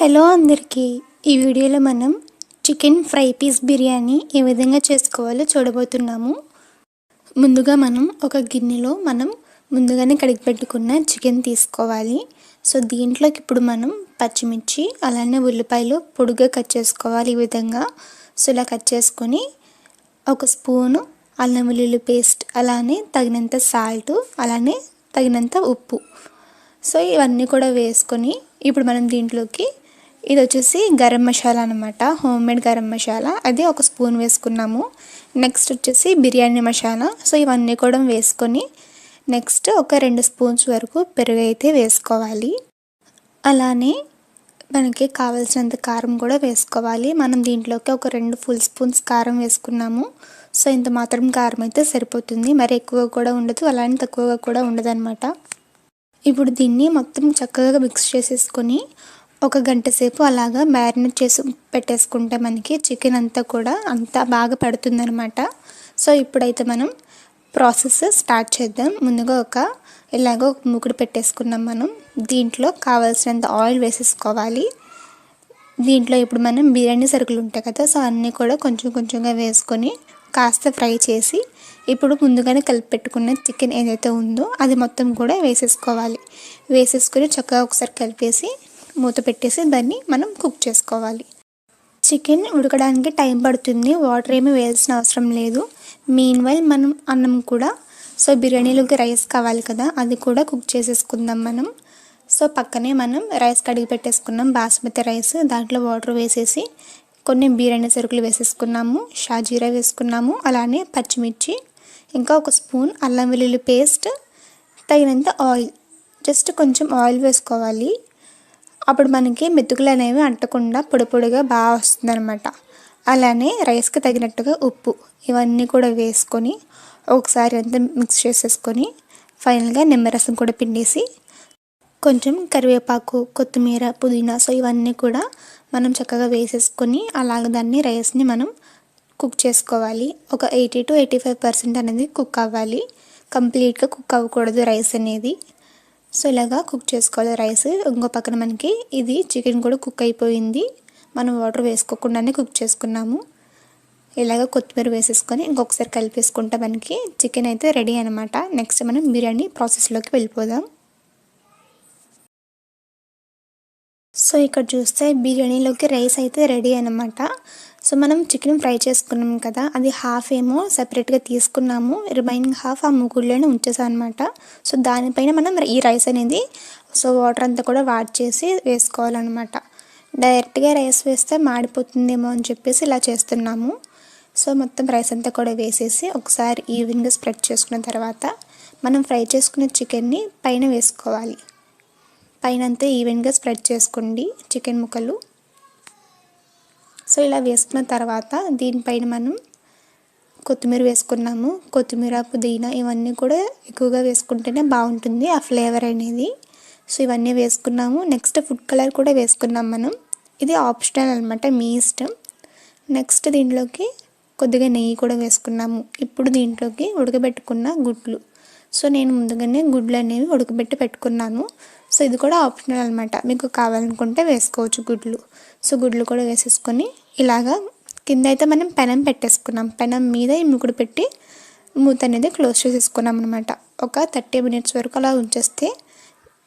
Hello అందరికీ. ఈ వీడియోలో మనం చికెన్ ఫ్రై పీస్ బిర్యానీ ఏ విధంగా చేసుకోవాలో చూడబోతున్నాము. ముందుగా మనం ఒక గిన్నెలో మనం ముందుగానే కడిగి పెట్టుకున్న చికెన్ తీసుకోవాలి. సో దీంట్లోకి ఇప్పుడు మనం పచ్చిమిర్చి అలానే ఉల్లిపాయలు పొడుగా కట్ చేసుకోవాలి ఈ విధంగా. సో ఇలా కట్ చేసుకొని ఒక స్పూను అల్లం వెల్లుల్లి పేస్ట్ అలానే తగినంత సాల్ట్ అలానే తగినంత ఉప్పు. సో ఇవన్నీ కూడా వేసుకొని ఇప్పుడు మనం దీంట్లోకి ఇది వచ్చేసి గరం మసాలా అనమాట హోమ్ మేడ్ గరం మసాలా. అది ఒక స్పూన్ వేసుకున్నాము. నెక్స్ట్ వచ్చేసి బిర్యానీ మసాలా. సో ఇవన్నీ కూడా వేసుకొని నెక్స్ట్ ఒక రెండు స్పూన్స్ వరకు పెరుగు అయితే వేసుకోవాలి. అలానే మనకి కావాల్సినంత కారం కూడా వేసుకోవాలి. మనం దీంట్లోకి ఒక రెండు ఫుల్ స్పూన్స్ కారం వేసుకున్నాము. సో ఇంత మాత్రం కారం అయితే సరిపోతుంది. మరి ఎక్కువ కూడా ఉండదు. అలానే తక్కువగా కూడా ఉండదు ఇప్పుడు దీన్ని మొత్తం చక్కగా మిక్స్ చేసేసుకొని ఒక గంట సేపు అలాగా మ్యారినేట్ చేసి పెట్టేసుకుంటే మనకి చికెన్ అంతా కూడా అంతా బాగా పడుతుందనమాట సో ఇప్పుడైతే మనం ప్రాసెస్ స్టార్ట్ చేద్దాం. ముందుగా ఒక ఇలాగ ఒక ముకుడు పెట్టేసుకున్నాం మనం. దీంట్లో కావాల్సినంత ఆయిల్ వేసేసుకోవాలి. దీంట్లో ఇప్పుడు మనం బిర్యానీ సరుకులు ఉంటాయి కదా సో అన్నీ కూడా కొంచెం కొంచెంగా వేసుకొని కాస్త ఫ్రై చేసి ఇప్పుడు ముందుగానే కలిపి పెట్టుకున్న చికెన్ ఏదైతే ఉందో అది మొత్తం కూడా వేసేసుకోవాలి. వేసేసుకొని చక్కగా ఒకసారి కలిపేసి మూత పెట్టేసి దాన్ని మనం కుక్ చేసుకోవాలి. చికెన్ ఉడకడానికి టైం పడుతుంది. వాటర్ ఏమి వేయాల్సిన అవసరం లేదు. మీన్ వైల్ మనం అన్నం కూడా సో బిర్యానీలోకి రైస్ కావాలి కదా అది కూడా కుక్ చేసేసుకుందాం మనం. సో పక్కనే మనం రైస్ కడిగి పెట్టేసుకున్నాం. బాస్మతి రైస్ దాంట్లో వాటర్ వేసేసి కొన్ని బిర్యానీ సరుకులు వేసేసుకున్నాము. షాజీరా వేసుకున్నాము. అలానే పచ్చిమిర్చి ఇంకా ఒక స్పూన్ అల్లం వెల్లుల్లి పేస్ట్ తగినంత ఆయిల్ జస్ట్ కొంచెం ఆయిల్ వేసుకోవాలి. అప్పుడు మనకి మెతుకులు అనేవి అంటకుండా పొడి పొడిగా బాగా వస్తుందన్నమాట. అలానే రైస్కి తగినట్టుగా ఉప్పు ఇవన్నీ కూడా వేసుకొని ఒకసారి అంతా మిక్స్ చేసేసుకొని ఫైనల్గా నిమ్మరసం కూడా పిండేసి కొంచెం కరివేపాకు కొత్తిమీర పుదీనా సో ఇవన్నీ కూడా మనం చక్కగా వేసేసుకొని అలాగ దాన్ని రైస్ని మనం కుక్ చేసుకోవాలి. ఒక eighty to eighty five percent అనేది కుక్ అవ్వాలి. కంప్లీట్గా కుక్ అవ్వకూడదు రైస్ అనేది. సో ఇలాగా కుక్ చేసుకోవాలి రైస్. ఇంకో పక్కన మనకి ఇది చికెన్ కూడా కుక్ అయిపోయింది. మనం వాటర్ వేసుకోకుండానే కుక్ చేసుకున్నాము. ఇలాగ కొత్తిమీర వేసేసుకొని ఇంకొకసారి కలిపేసుకుంటే మనకి చికెన్ అయితే రెడీ అనమాట నెక్స్ట్ మనం బిర్యానీ ప్రాసెస్లోకి వెళ్ళిపోదాం. సో ఇక్కడ చూస్తే బిర్యానీలోకి రైస్ అయితే రెడీ అనమాట సో మనం చికెన్ ఫ్రై చేసుకున్నాం కదా అది హాఫ్ ఏమో సపరేట్గా తీసుకున్నాము. రిమైనింగ్ హాఫ్ ఆ ముగ్గురులోనే ఉంచేసాం అనమాట సో దానిపైన మనం ఈ రైస్ అనేది సో వాటర్ అంతా కూడా వాడ్ చేసి వేసుకోవాలన్నమాట. డైరెక్ట్గా రైస్ వేస్తే మాడిపోతుందేమో అని చెప్పేసి ఇలా చేస్తున్నాము. సో మొత్తం రైస్ అంతా కూడా వేసేసి ఒకసారి ఈవెన్గా స్ప్రెడ్ చేసుకున్న తర్వాత మనం ఫ్రై చేసుకున్న చికెన్ని పైన వేసుకోవాలి. పైన అంతా ఈవెన్గా స్ప్రెడ్ చేసుకోండి చికెన్ ముక్కలు. సో ఇలా వేసుకున్న తర్వాత దీనిపైన మనం కొత్తిమీర వేసుకున్నాము. కొత్తిమీర పుదీనా ఇవన్నీ కూడా ఎక్కువగా వేసుకుంటేనే బాగుంటుంది ఆ ఫ్లేవర్ అనేది. సో ఇవన్నీ వేసుకున్నాము. నెక్స్ట్ ఫుడ్ కలర్ కూడా వేసుకున్నాం మనం. ఇది ఆప్షనల్ అనమాట మీ ఇష్టం. నెక్స్ట్ దీంట్లోకి కొద్దిగా నెయ్యి కూడా వేసుకున్నాము. ఇప్పుడు దీంట్లోకి ఉడకబెట్టుకున్న గుడ్లు. సో నేను ముందుగానే గుడ్లు అనేవి ఉడకబెట్టి పెట్టుకున్నాను. సో ఇది కూడా ఆప్షనల్ అనమాట మీకు కావాలనుకుంటే వేసుకోవచ్చు గుడ్లు. సో గుడ్లు కూడా వేసేసుకొని ఇలాగా కింద అయితే మనం పెనం పెట్టేసుకున్నాం. పెనం మీద ఈ పెట్టి మూత అనేది క్లోజ్ చేసేసుకున్నాం అనమాట ఒక థర్టీ మినిట్స్ వరకు అలా ఉంచేస్తే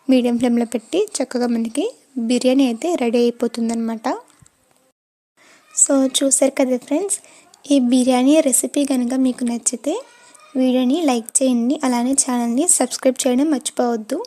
మీడియం ఫ్లేమ్లో పెట్టి చక్కగా మనకి బిర్యానీ అయితే రెడీ అయిపోతుందన్నమాట. సో చూసారు కదా ఫ్రెండ్స్ ఈ బిర్యానీ రెసిపీ కనుక మీకు నచ్చితే వీడియోని లైక్ చేయండి అలానే ఛానల్ని సబ్స్క్రైబ్ చేయడం మర్చిపోవద్దు.